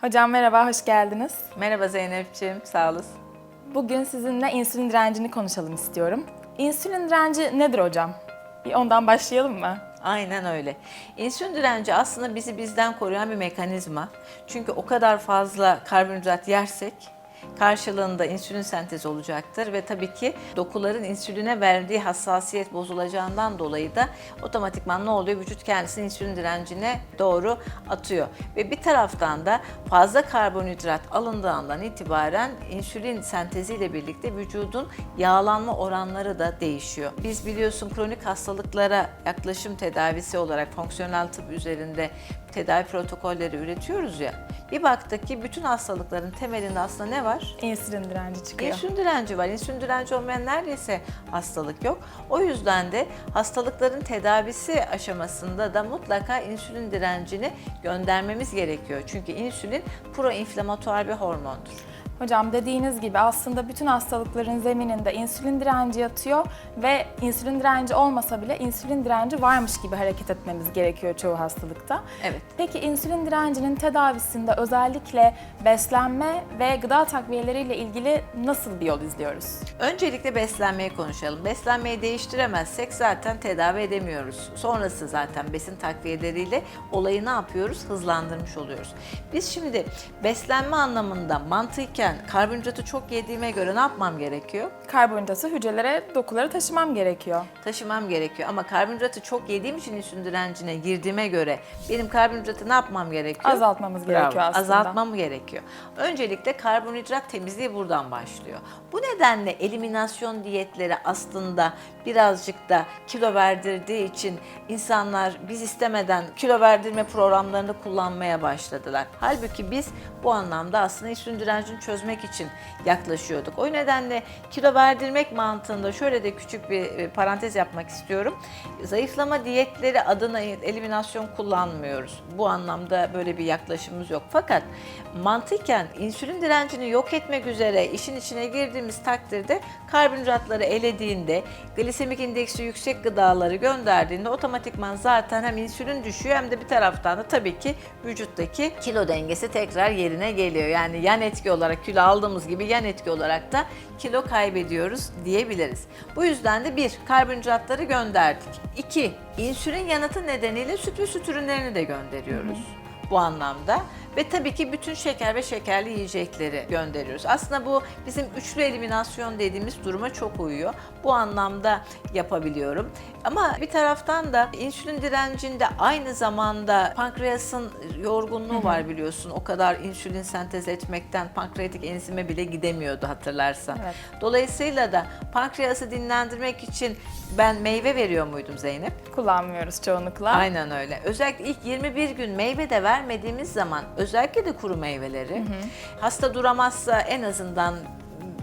Hocam merhaba, hoş geldiniz. Merhaba Zeynep'ciğim, sağ olasın. Bugün sizinle insülin direncini konuşalım istiyorum. İnsülin direnci nedir hocam? Bir ondan başlayalım mı? Aynen öyle. İnsülin direnci aslında bizi bizden koruyan bir mekanizma. Çünkü o kadar fazla karbonhidrat yersek karşılığında insülin sentezi olacaktır ve tabii ki dokuların insüline verdiği hassasiyet bozulacağından dolayı da otomatikman ne oluyor? Vücut kendisini insülin direncine doğru atıyor. Ve bir taraftan da fazla karbonhidrat alındığından itibaren insülin senteziyle birlikte vücudun yağlanma oranları da değişiyor. Biz biliyorsun kronik hastalıklara yaklaşım tedavisi olarak fonksiyonel tıp üzerinde tedavi protokolleri üretiyoruz ya. Bir baktık ki bütün hastalıkların temelinde aslında ne var? İnsülin direnci çıkıyor. İnsülin direnci var. İnsülin direnci olmayan neredeyse hastalık yok. O yüzden de hastalıkların tedavisi aşamasında da mutlaka insülin direncini göndermemiz gerekiyor. Çünkü insülin proinflamatuar bir hormondur. Hocam dediğiniz gibi aslında bütün hastalıkların zemininde insülin direnci yatıyor ve insülin direnci olmasa bile insülin direnci varmış gibi hareket etmemiz gerekiyor çoğu hastalıkta. Evet. Peki insülin direncinin tedavisinde özellikle beslenme ve gıda takviyeleriyle ilgili nasıl bir yol izliyoruz? Öncelikle beslenmeyi konuşalım. Beslenmeyi değiştiremezsek zaten tedavi edemiyoruz. Sonrası zaten besin takviyeleriyle olayı ne yapıyoruz? Hızlandırmış oluyoruz. Biz şimdi beslenme anlamında mantıken karbonhidratı çok yediğime göre ne yapmam gerekiyor? Karbonhidratı hücrelere, dokulara taşımam gerekiyor. taşımam gerekiyor. Ama karbonhidratı çok yediğim için insülin direncine girdiğime göre benim karbonhidratı ne yapmam gerekiyor? Azaltmamız Bravo, gerekiyor aslında. Azaltmam gerekiyor. Öncelikle karbonhidrat temizliği buradan başlıyor. Bu nedenle eliminasyon diyetleri aslında birazcık da kilo verdirdiği için insanlar biz istemeden kilo verdirme programlarını kullanmaya başladılar. Halbuki biz bu anlamda aslında insülin direncini çözmek için yaklaşıyorduk. O nedenle kilo verdirmek mantığında şöyle de küçük bir e, parantez yapmak istiyorum. Zayıflama diyetleri adına eliminasyon kullanmıyoruz. Bu anlamda böyle bir yaklaşımımız yok. Fakat mantıken insülin direncini yok etmek üzere işin içine girdiğimiz takdirde karbonhidratları elediğinde, glisemik indeksi yüksek gıdaları gönderdiğinde otomatikman zaten hem insülin düşüyor hem de bir taraftan da tabii ki vücuttaki kilo dengesi tekrar yerine geliyor. Yani yan etki olarak kilo aldığımız gibi yan etki olarak da kilo kaybediyoruz diyebiliriz. Bu yüzden de bir, karbonhidratları gönderdik. İki, insülin yanıtı nedeniyle süt ve süt ürünlerini de gönderiyoruz bu anlamda. Ve tabii ki bütün şeker ve şekerli yiyecekleri gönderiyoruz. Aslında bu bizim üçlü eliminasyon dediğimiz duruma çok uyuyor. Bu anlamda yapabiliyorum. Ama bir taraftan da insülin direncinde aynı zamanda pankreasın yorgunluğu var biliyorsun. O kadar insülin sentez etmekten pankreatik enzime bile gidemiyordu hatırlarsan. Evet. Dolayısıyla da pankreası dinlendirmek için ben meyve veriyor muydum Zeynep? Kullanmıyoruz çoğunlukla. Aynen öyle. Özellikle ilk 21 gün meyve de vermediğimiz zaman özellikle de kuru meyveleri hasta duramazsa en azından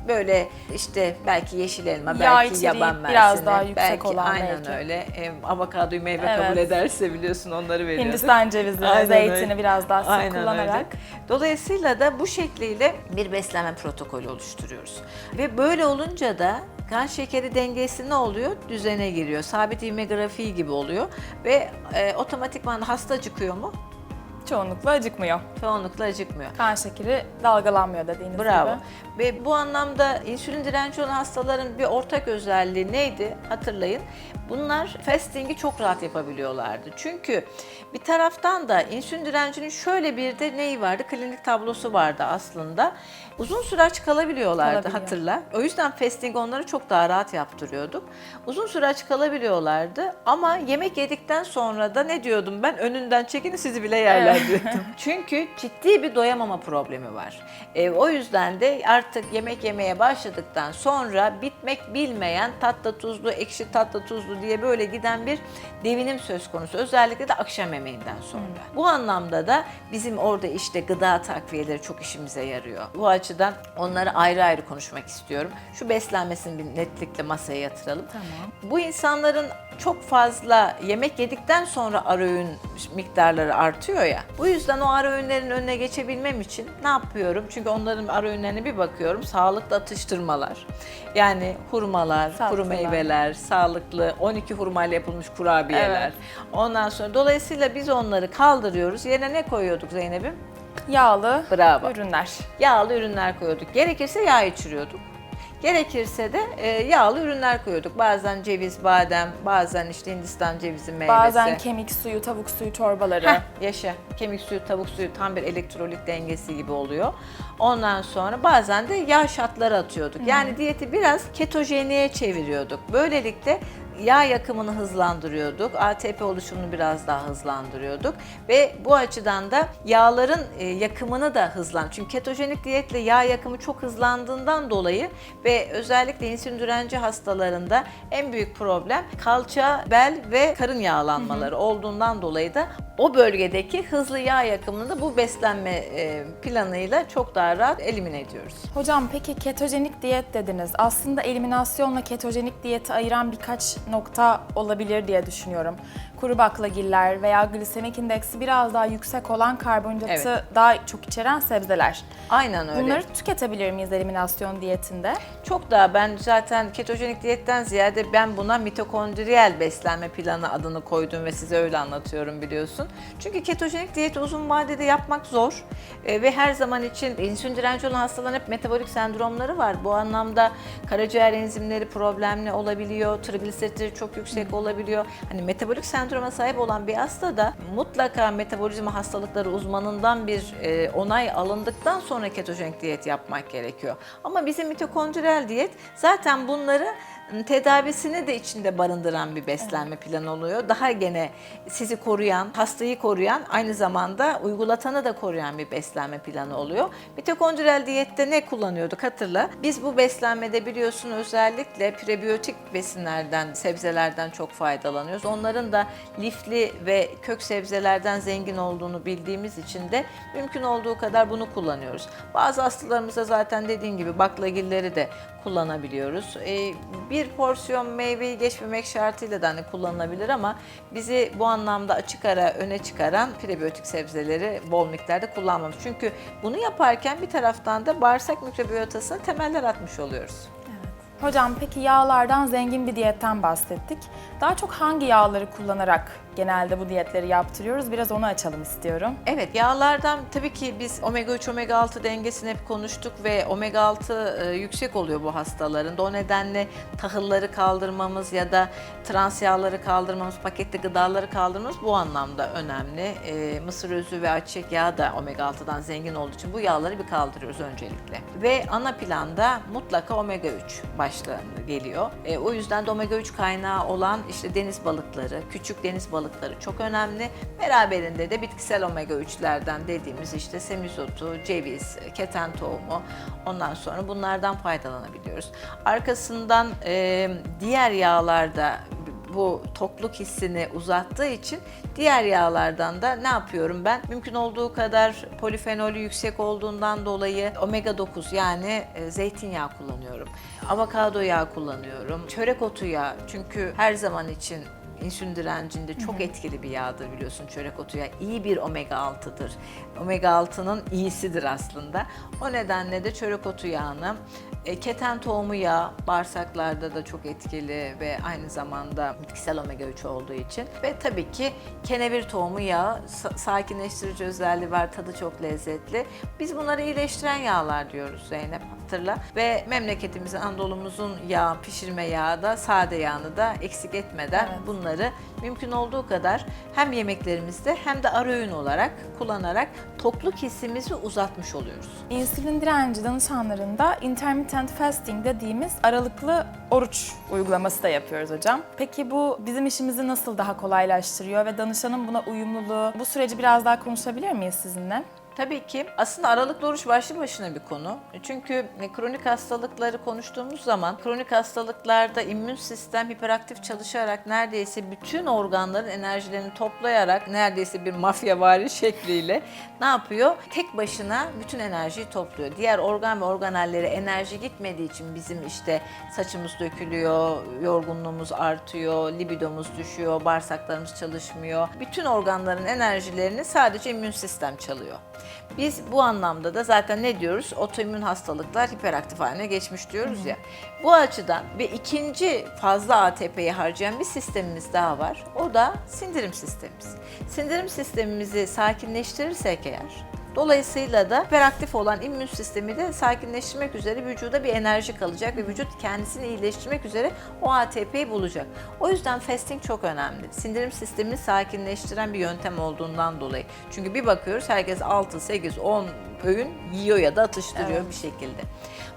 böyle işte belki yeşil elma, Yağ belki yaban mersini, biraz daha yüksek belki olan aynen belki. öyle. E, avokadoyu meyve Evet. kabul ederse biliyorsun onları veriyoruz. Hindistan cevizi, Aynen zeytini öyle. biraz daha sık Aynen kullanarak. öyle. Dolayısıyla da bu şekliyle bir beslenme protokolü oluşturuyoruz. Ve böyle olunca da kan şekeri dengesi ne oluyor? Düzene giriyor. Sabit ivme grafiği gibi oluyor. Ve e, otomatikman hasta acıkıyor mu? Çoğunlukla acıkmıyor. Çoğunlukla acıkmıyor. Kan şekeri dalgalanmıyor dediğiniz Bravo. gibi. Ve bu anlamda insülin direnci olan hastaların bir ortak özelliği neydi? Hatırlayın. Bunlar fasting'i çok rahat yapabiliyorlardı. Çünkü bir taraftan da insülin direncinin şöyle bir de neyi vardı? Klinik tablosu vardı aslında. Uzun süre aç kalabiliyorlardı Kalabiliyor. hatırla. O yüzden fasting onları çok daha rahat yaptırıyorduk. Uzun süre aç kalabiliyorlardı ama yemek yedikten sonra da ne diyordum ben? Önünden çekinin sizi bile yerler diyordum. Çünkü ciddi bir doyamama problemi var. E, o yüzden de artık yemek yemeye başladıktan sonra bitmek bilmeyen tatlı tuzlu, ekşi tatlı tuzlu diye böyle giden bir devinim söz konusu. Özellikle de akşam yemeğinden sonra. Bu anlamda da bizim orada işte gıda takviyeleri çok işimize yarıyor. Bu açıdan onları ayrı ayrı konuşmak istiyorum. Şu beslenmesini bir netlikle masaya yatıralım. Tamam. Bu insanların çok fazla yemek yedikten sonra ara öğün miktarları artıyor ya. Bu yüzden o ara öğünlerin önüne geçebilmem için ne yapıyorum? Çünkü onların ara öğünlerine bir bakıyorum. Sağlıklı atıştırmalar. Yani hurmalar, kuru Sağlıklılar. meyveler, sağlıklı 12 hurmayla yapılmış kurabiyeler. Evet. Ondan sonra dolayısıyla biz onları kaldırıyoruz. Yerine ne koyuyorduk Zeynep'im? Yağlı Bravo. ürünler. Yağlı ürünler koyuyorduk. Gerekirse yağ içiriyorduk. Gerekirse de e, yağlı ürünler koyuyorduk. Bazen ceviz, badem, bazen işte Hindistan cevizi meyvesi. Bazen kemik suyu, tavuk suyu çorbaları. Heh, yaşa. Kemik suyu, tavuk suyu tam bir elektrolit dengesi gibi oluyor. Ondan sonra bazen de yağ şatları atıyorduk. Yani diyeti biraz ketojeniye çeviriyorduk. Böylelikle yağ yakımını hızlandırıyorduk. ATP oluşumunu biraz daha hızlandırıyorduk. Ve bu açıdan da yağların e, yakımını da hızlan. Çünkü ketojenik diyetle yağ yakımı çok hızlandığından dolayı ve özellikle insülin direnci hastalarında en büyük problem kalça, bel ve karın yağlanmaları olduğundan dolayı da o bölgedeki hızlı yağ yakımını da bu beslenme e, planıyla çok daha rahat elimine ediyoruz. Hocam peki ketojenik diyet dediniz. Aslında eliminasyonla ketojenik diyeti ayıran birkaç nokta olabilir diye düşünüyorum. Kuru baklagiller veya glisemik indeksi biraz daha yüksek olan karbonhidratı Evet. daha çok içeren sebzeler. Aynen öyle. Bunları tüketebilir miyiz eliminasyon diyetinde? Çok daha ben zaten ketojenik diyetten ziyade ben buna mitokondriyel beslenme planı adını koydum ve size öyle anlatıyorum biliyorsun. Çünkü ketojenik diyeti uzun vadede yapmak zor E, ve her zaman için insülin direnci olan hastaların hep metabolik sendromları var. Bu anlamda karaciğer enzimleri problemli olabiliyor, trigliseritleri çok yüksek olabiliyor. Hani metabolik sendroma sahip olan bir hasta da mutlaka metabolizma hastalıkları uzmanından bir e, onay alındıktan sonra ketojenik diyet yapmak gerekiyor. Ama bizim mitokondriyel diyet zaten bunları tedavisini de içinde barındıran bir beslenme planı oluyor. Daha gene sizi koruyan, hastayı koruyan, aynı zamanda uygulatanı da koruyan bir beslenme planı oluyor. Mitokondriyel diyette ne kullanıyorduk hatırla. Biz bu beslenmede biliyorsun özellikle prebiyotik besinlerden, sebzelerden çok faydalanıyoruz. Onların da lifli ve kök sebzelerden zengin olduğunu bildiğimiz için de mümkün olduğu kadar bunu kullanıyoruz. Bazı hastalarımızda zaten dediğin gibi baklagilleri de kullanabiliyoruz. Ee, bir porsiyon meyveyi geçmemek şartıyla da hani kullanılabilir ama bizi bu anlamda açık ara öne çıkaran prebiyotik sebzeleri bol miktarda kullanmamız. Çünkü bunu yaparken bir taraftan da bağırsak mikrobiyotasına temeller atmış oluyoruz. Hocam peki yağlardan zengin bir diyetten bahsettik. Daha çok hangi yağları kullanarak genelde bu diyetleri yaptırıyoruz? Biraz onu açalım istiyorum. Evet yağlardan tabii ki biz omega 3 omega 6 dengesini hep konuştuk ve omega 6 e, yüksek oluyor bu hastaların. O nedenle tahılları kaldırmamız ya da trans yağları kaldırmamız, paketli gıdaları kaldırmamız bu anlamda önemli. E, mısır özü ve ayçiçek yağı da omega 6'dan zengin olduğu için bu yağları bir kaldırıyoruz öncelikle. Ve ana planda mutlaka omega 3 başta geliyor. E, o yüzden de omega 3 kaynağı olan işte deniz balıkları, küçük deniz balıkları çok önemli. Beraberinde de bitkisel omega 3'lerden dediğimiz işte semizotu, ceviz, keten tohumu ondan sonra bunlardan faydalanabiliyoruz. Arkasından e, diğer yağlarda bu tokluk hissini uzattığı için diğer yağlardan da ne yapıyorum ben? Mümkün olduğu kadar polifenolü yüksek olduğundan dolayı omega 9 yani e, zeytinyağı kullanıyorum. Avokado yağı kullanıyorum. Çörek otu yağı çünkü her zaman için insülin direncinde çok etkili bir yağdır biliyorsun çörek otu yağı. İyi bir omega 6'dır. Omega 6'nın iyisidir aslında. O nedenle de çörek otu yağını e, keten tohumu yağı bağırsaklarda da çok etkili ve aynı zamanda bitkisel omega 3 olduğu için ve tabii ki kenevir tohumu yağı sa- sakinleştirici özelliği var, tadı çok lezzetli. Biz bunları iyileştiren yağlar diyoruz Zeynep hatırla ve memleketimizin Anadolu'muzun yağı, pişirme yağı da sade yağını da eksik etmeden Evet. bunları mümkün olduğu kadar hem yemeklerimizde hem de ara öğün olarak kullanarak tokluk hissimizi uzatmış oluyoruz. İnsülin direnci danışanlarında intermittent fasting dediğimiz aralıklı oruç uygulaması da yapıyoruz hocam. Peki bu bizim işimizi nasıl daha kolaylaştırıyor ve danışanın buna uyumluluğu? Bu süreci biraz daha konuşabilir miyiz sizinle? Tabii ki aslında aralıklı oruç başlı başına bir konu. Çünkü kronik hastalıkları konuştuğumuz zaman kronik hastalıklarda immün sistem hiperaktif çalışarak neredeyse bütün organların enerjilerini toplayarak neredeyse bir mafyavari şekliyle ne yapıyor? Tek başına bütün enerjiyi topluyor. Diğer organ ve organellere enerji gitmediği için bizim işte saçımız dökülüyor, yorgunluğumuz artıyor, libidomuz düşüyor, bağırsaklarımız çalışmıyor. Bütün organların enerjilerini sadece immün sistem çalıyor. Biz bu anlamda da zaten ne diyoruz? Otoimmün hastalıklar hiperaktif haline geçmiş diyoruz ya. Bu açıdan ve ikinci fazla ATP'yi harcayan bir sistemimiz daha var. O da sindirim sistemimiz. Sindirim sistemimizi sakinleştirirsek eğer Dolayısıyla da hiperaktif olan immün sistemi de sakinleştirmek üzere vücuda bir enerji kalacak ve vücut kendisini iyileştirmek üzere o ATP'yi bulacak. O yüzden fasting çok önemli. Sindirim sistemini sakinleştiren bir yöntem olduğundan dolayı. Çünkü bir bakıyoruz herkes 6, 8, 10 öğün yiyor ya da atıştırıyor Evet. bir şekilde.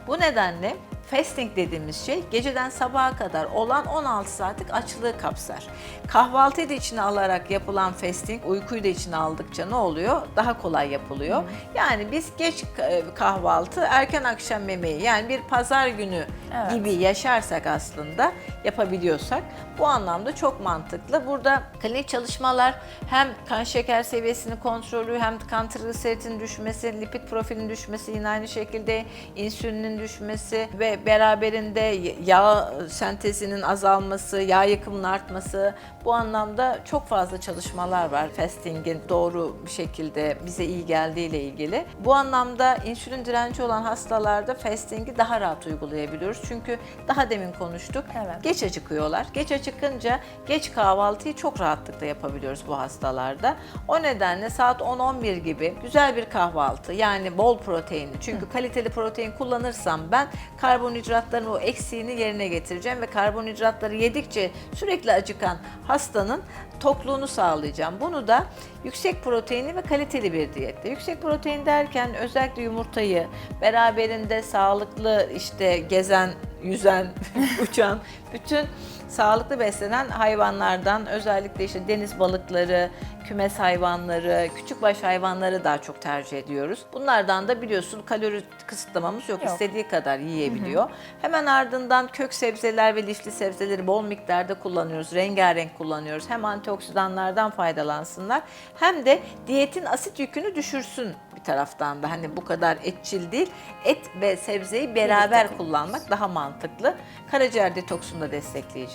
Bu nedenle fasting dediğimiz şey geceden sabaha kadar olan 16 saatlik açlığı kapsar. Kahvaltıyı da içine alarak yapılan fasting, uykuyu da içine aldıkça ne oluyor? Daha kolay yapılıyor. Yani biz geç e, kahvaltı, erken akşam yemeği yani bir pazar günü Evet. gibi yaşarsak aslında yapabiliyorsak bu anlamda çok mantıklı. Burada klinik çalışmalar hem kan şeker seviyesini kontrolü hem kan trigliseritinin düşmesi, lipid profilinin düşmesi yine aynı şekilde insülinin düşmesi ve beraberinde yağ sentezinin azalması, yağ yakımının artması bu anlamda çok fazla çalışmalar var fastingin doğru bir şekilde bize iyi geldiği ile ilgili. Bu anlamda insülin direnci olan hastalarda fastingi daha rahat uygulayabiliyoruz. Çünkü daha demin konuştuk. Evet. Geç acıkıyorlar. Geç acıkınca geç kahvaltıyı çok rahatlıkla yapabiliyoruz bu hastalarda. O nedenle saat 10-11 gibi güzel bir kahvaltı yani bol proteinli. Çünkü kaliteli protein kullanırsam ben karbonhidratların o eksiğini yerine getireceğim ve karbonhidratları yedikçe sürekli acıkan hastanın tokluğunu sağlayacağım. Bunu da yüksek proteinli ve kaliteli bir diyette. Yüksek protein derken özellikle yumurtayı beraberinde sağlıklı işte gezen, yüzen, uçan bütün sağlıklı beslenen hayvanlardan özellikle işte deniz balıkları, kümes hayvanları, küçükbaş hayvanları daha çok tercih ediyoruz. Bunlardan da biliyorsun kalori kısıtlamamız yok. Yok. İstediği kadar yiyebiliyor. Hemen ardından kök sebzeler ve lifli sebzeleri bol miktarda kullanıyoruz. Rengarenk kullanıyoruz. Hem antioksidanlardan faydalansınlar hem de diyetin asit yükünü düşürsün bir taraftan da. Hani bu kadar etçil değil. Et ve sebzeyi beraber kullanmak daha mantıklı. Karaciğer detoksunu da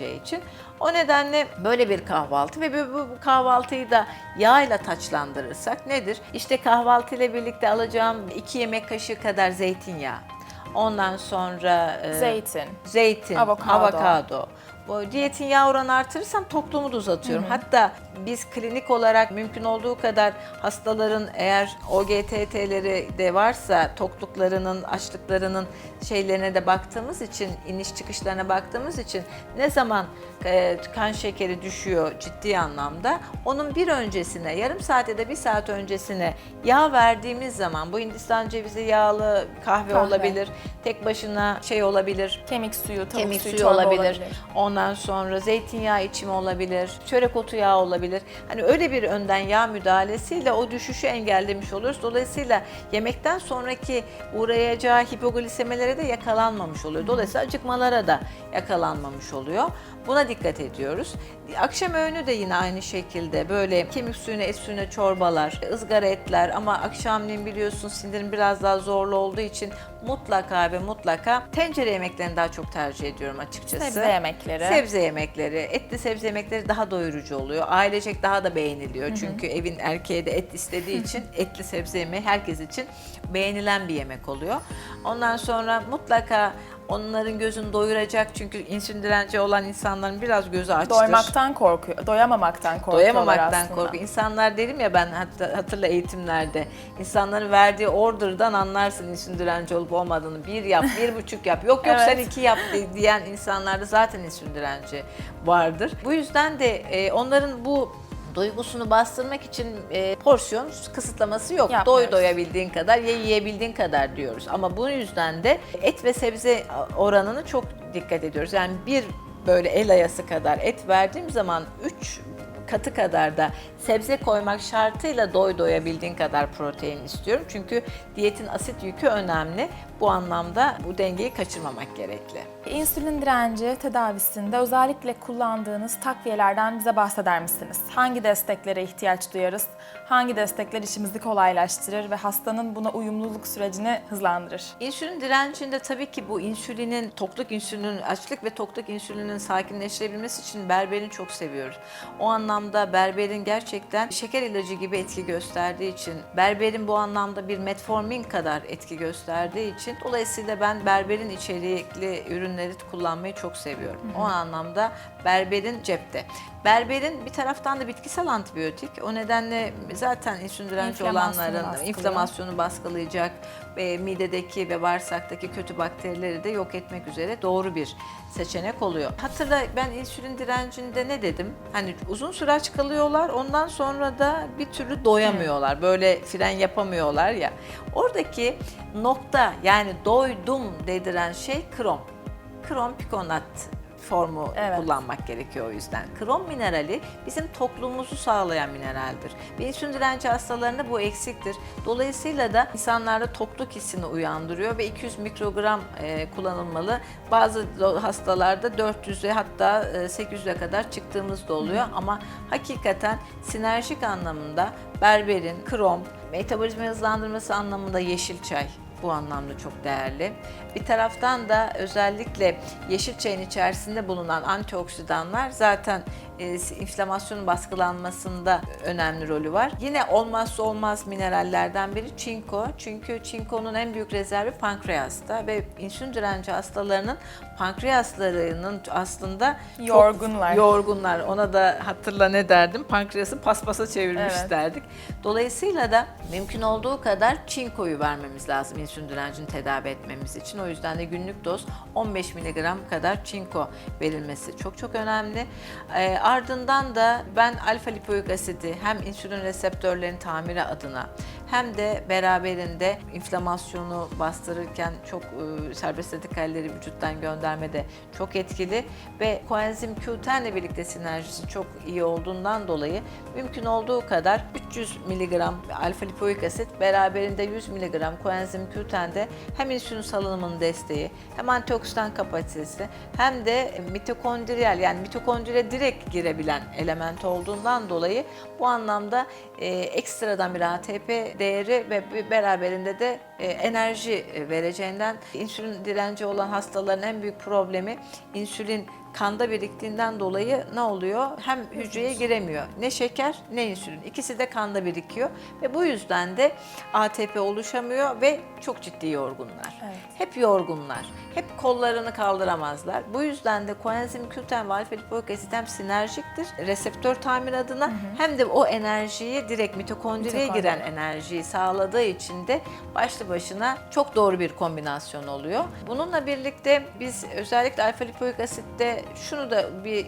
destekleyeceği için. O nedenle böyle bir kahvaltı ve bu kahvaltıyı da yağ ile taçlandırırsak nedir? İşte kahvaltı ile birlikte alacağım 2 yemek kaşığı kadar zeytinyağı. Ondan sonra e, Zeytin. zeytin, Avokado. avokado. Yağ oranı artırırsam tokluğumu da uzatıyorum. Hatta biz klinik olarak mümkün olduğu kadar hastaların eğer OGTT'leri de varsa tokluklarının, açlıklarının şeylerine de baktığımız için, iniş çıkışlarına baktığımız için ne zaman e, kan şekeri düşüyor ciddi anlamda onun bir öncesine, yarım saat ya da bir saat öncesine yağ verdiğimiz zaman bu Hindistan cevizi yağlı kahve, Kahve. olabilir, tek başına şey olabilir, Kemik suyu, tavuk kemik suyu, suyu, olabilir. Ondan sonra zeytinyağı içimi olabilir. Çörek otu yağı olabilir. Hani öyle bir önden yağ müdahalesiyle o düşüşü engellemiş oluyoruz. Dolayısıyla yemekten sonraki uğrayacağı hipoglisemelere de yakalanmamış oluyor. Dolayısıyla acıkmalara da yakalanmamış oluyor. Buna dikkat ediyoruz. Akşam öğünü de yine aynı şekilde böyle kemik suyuna, et suyuna çorbalar, ızgara etler ama akşamleyin biliyorsun sindirim biraz daha zorlu olduğu için mutlaka ve mutlaka tencere yemeklerini daha çok tercih ediyorum açıkçası. Sebze yemekleri. Sebze yemekleri, etli sebze yemekleri daha doyurucu oluyor. Ailecek daha da beğeniliyor. Çünkü evin erkeği de et istediği için etli sebze yemeği herkes için beğenilen bir yemek oluyor. Ondan sonra mutlaka onların gözünü doyuracak çünkü insülin direnci olan insanların biraz gözü açtır. Doymaktan korkuyor, doyamamaktan korkuyorlar Doyamamaktan aslında. korku. İnsanlar dedim ya ben hatta hatırla eğitimlerde insanların verdiği order'dan anlarsın insülin direnci olup olmadığını. Bir yap, bir buçuk yap. Yok yok sen Evet. iki yap di- diyen insanlarda zaten insülin direnci vardır. Bu yüzden de e, onların bu duygusunu bastırmak için e, porsiyon kısıtlaması yok. Doy Yapmıyoruz. doyabildiğin kadar, ye yiyebildiğin kadar diyoruz. Ama bu yüzden de et ve sebze oranını çok dikkat ediyoruz. Yani bir böyle el ayası kadar et verdiğim zaman 3 katı kadar da sebze koymak şartıyla doy doyabildiğin kadar protein istiyorum. Çünkü diyetin asit yükü önemli. Bu anlamda bu dengeyi kaçırmamak gerekli. İnsülin direnci tedavisinde özellikle kullandığınız takviyelerden bize bahseder misiniz? Hangi desteklere ihtiyaç duyarız? Hangi destekler işimizi kolaylaştırır ve hastanın buna uyumluluk sürecini hızlandırır? İnsülin direncinde tabii ki bu insülinin, tokluk insülinin, açlık ve tokluk insülinin sakinleştirebilmesi için berberini çok seviyoruz. O anlamda berberin gerçekten şeker ilacı gibi etki gösterdiği için, berberin bu anlamda bir metformin kadar etki gösterdiği için dolayısıyla ben berberin içerikli ürünleri kullanmayı çok seviyorum. O anlamda berberin cepte. Berberin bir taraftan da bitkisel antibiyotik. O nedenle zaten insülin direnci olanların baskılıyor. inflamasyonu baskılayacak ve midedeki ve bağırsaktaki kötü bakterileri de yok etmek üzere doğru bir seçenek oluyor. Hatırla ben insülin direncinde ne dedim? Hani uzun süre aç kalıyorlar ondan sonra da bir türlü doyamıyorlar. Böyle fren yapamıyorlar ya. Oradaki nokta yani doydum dediren şey krom. Krom pikonat formu Evet. kullanmak gerekiyor o yüzden. Krom minerali bizim tokluğumuzu sağlayan mineraldir. Ve insülin direnci hastalarında bu eksiktir. Dolayısıyla da insanlarda tokluk hissini uyandırıyor ve 200 mikrogram e, kullanılmalı. Bazı hastalarda 400'e hatta e, 800'e kadar çıktığımız da oluyor ama hakikaten sinerjik anlamında berberin, krom, metabolizma hızlandırması anlamında yeşil çay bu anlamda çok değerli. Bir taraftan da özellikle yeşil çayın içerisinde bulunan antioksidanlar zaten e, inflamasyonun baskılanmasında önemli rolü var. Yine olmazsa olmaz minerallerden biri çinko. Çünkü çinkonun en büyük rezervi pankreasta ve insülin direnci hastalarının pankreaslarının aslında Yorgunlar. yorgunlar. Ona da hatırla ne derdim? Pankreası paspasa çevirmiş Evet. derdik. Dolayısıyla da mümkün olduğu kadar çinkoyu vermemiz lazım insülin direncini tedavi etmemiz için. O yüzden de günlük doz 15 mg kadar çinko verilmesi çok çok önemli. Ee, ardından da ben alfa lipoik asidi hem insülin reseptörlerin tamiri adına hem de beraberinde inflamasyonu bastırırken çok e, serbest radikalleri vücuttan göndermede çok etkili. Ve koenzim Q10 ile birlikte sinerjisi çok iyi olduğundan dolayı mümkün olduğu kadar 300 mg alfa lipoik asit beraberinde 100 mg koenzim Q10'de hem insülin salınımının desteği hem antioksidan kapasitesi hem de mitokondriyal yani mitokondriye direkt girebilen element olduğundan dolayı bu anlamda e, ekstradan bir ATP değeri ve beraberinde de e, enerji e, vereceğinden insülin direnci olan hastaların en büyük problemi insülin kanda biriktiğinden dolayı ne oluyor? Hem hücreye giremiyor. Ne şeker ne insülin. İkisi de kanda birikiyor ve bu yüzden de ATP oluşamıyor ve çok ciddi yorgunlar. Evet. Hep yorgunlar. Hep kollarını kaldıramazlar. Bu yüzden de koenzim Q10 ve alfa lipoik asit hem sinerjiktir reseptör tamir adına hem de o enerjiyi direkt mitokondriye Mitokondri. giren enerjiyi sağladığı için de başlı başına çok doğru bir kombinasyon oluyor. Bununla birlikte biz özellikle alfa lipoik asitte şunu da bir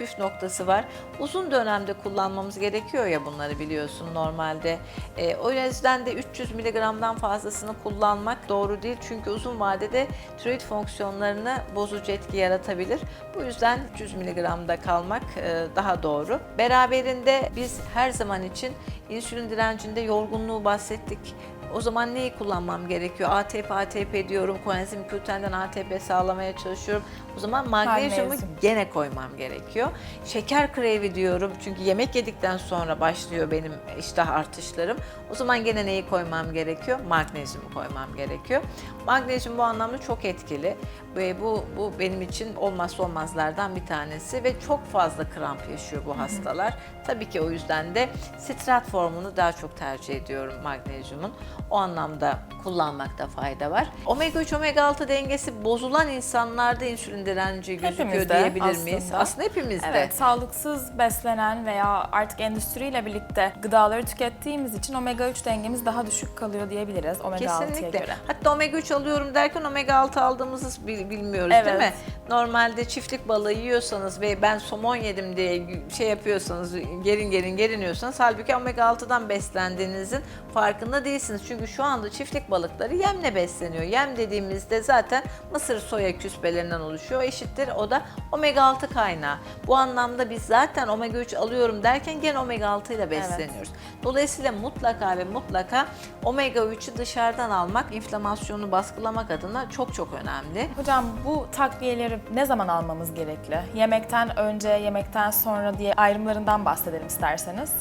püf noktası var. Uzun dönemde kullanmamız gerekiyor ya bunları biliyorsun normalde. E, o yüzden de 300 miligramdan fazlasını kullanmak doğru değil. Çünkü uzun vadede tiroid fonksiyonlarını bozucu etki yaratabilir. Bu yüzden 300 miligramda kalmak e, daha doğru. Beraberinde biz her zaman için insülin direncinde yorgunluğu bahsettik. O zaman neyi kullanmam gerekiyor? ATP, ATP diyorum, koenzim Q10'den ATP sağlamaya çalışıyorum. O zaman magnezyumu Magnezyum. gene koymam gerekiyor. Şeker krevi diyorum çünkü yemek yedikten sonra başlıyor benim iştah artışlarım. O zaman gene neyi koymam gerekiyor? Magnezyumu koymam gerekiyor. Magnezyum bu anlamda çok etkili ve bu, bu benim için olmazsa olmazlardan bir tanesi ve çok fazla kramp yaşıyor bu hastalar. Tabii ki o yüzden de sitrat formunu daha çok tercih ediyorum magnezyumun. O anlamda kullanmakta fayda var. Omega 3 omega 6 dengesi bozulan insanlarda insülin direnci gözüküyor Hepimizde diyebilir miyiz? aslında. Aslında hepimizde. Evet, sağlıksız beslenen veya artık endüstriyle birlikte gıdaları tükettiğimiz için omega 3 dengemiz daha düşük kalıyor diyebiliriz omega 6'ya Kesinlikle. göre. Hatta omega 3 alıyorum derken omega 6 aldığımızı bil- bilmiyoruz değil Evet. mi? Normalde çiftlik balığı yiyorsanız ve ben somon yedim diye şey yapıyorsanız, gerin gerin geriniyorsanız halbuki omega 6'dan beslendiğinizin farkında değilsiniz. Çünkü şu anda çiftlik balıkları yemle besleniyor. Yem dediğimizde zaten mısır soya küspelerinden oluşuyor. Eşittir o da omega 6 kaynağı. Bu anlamda biz zaten omega 3 alıyorum derken gene omega 6 ile besleniyoruz. Dolayısıyla mutlaka ve mutlaka omega 3'ü dışarıdan almak, inflamasyonu baskılamak adına çok çok önemli. Hocam bu takviyeleri ne zaman almamız gerekli? Yemekten önce, yemekten sonra diye ayrımlarından bahsedelim isterseniz.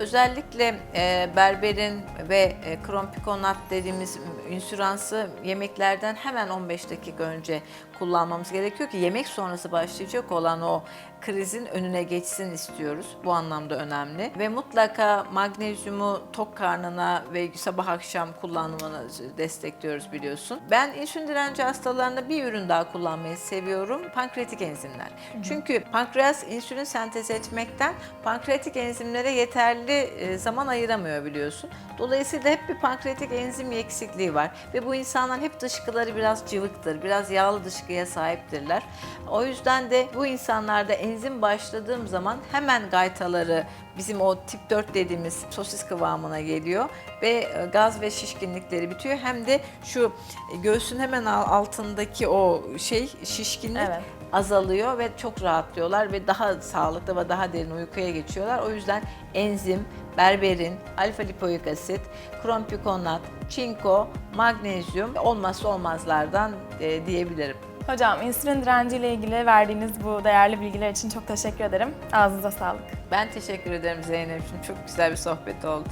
Özellikle e, berberin ve e, krompikonat dediğimiz insüransı yemeklerden hemen 15 dakika önce kullanmamız gerekiyor ki yemek sonrası başlayacak olan o krizin önüne geçsin istiyoruz. Bu anlamda önemli. Ve mutlaka magnezyumu tok karnına ve sabah akşam kullanmanı destekliyoruz biliyorsun. Ben insülin direnci hastalarında bir ürün daha kullanmayı seviyorum. Pankreatik enzimler. Çünkü pankreas insülin sentez etmekten pankreatik enzimlere yeterli e, zaman ayıramıyor biliyorsun. Dolayısıyla hep bir pankreatik enzim eksikliği var ve bu insanlar hep dışkıları biraz cıvıktır, biraz yağlı dışkıya sahiptirler. O yüzden de bu insanlarda enzim başladığım zaman hemen gaytaları bizim o tip 4 dediğimiz sosis kıvamına geliyor ve e, gaz ve şişkinlikleri bitiyor. Hem de şu e, göğsün hemen al- altındaki o şey şişkinlik Evet. azalıyor ve çok rahatlıyorlar ve daha sağlıklı ve daha derin uykuya geçiyorlar. O yüzden enzim, berberin, alfa lipoik asit, krompikonat, çinko, magnezyum olmazsa olmazlardan e, diyebilirim. Hocam insülin direnci ile ilgili verdiğiniz bu değerli bilgiler için çok teşekkür ederim. Ağzınıza sağlık. Ben teşekkür ederim Zeynep'ciğim. Çok güzel bir sohbet oldu.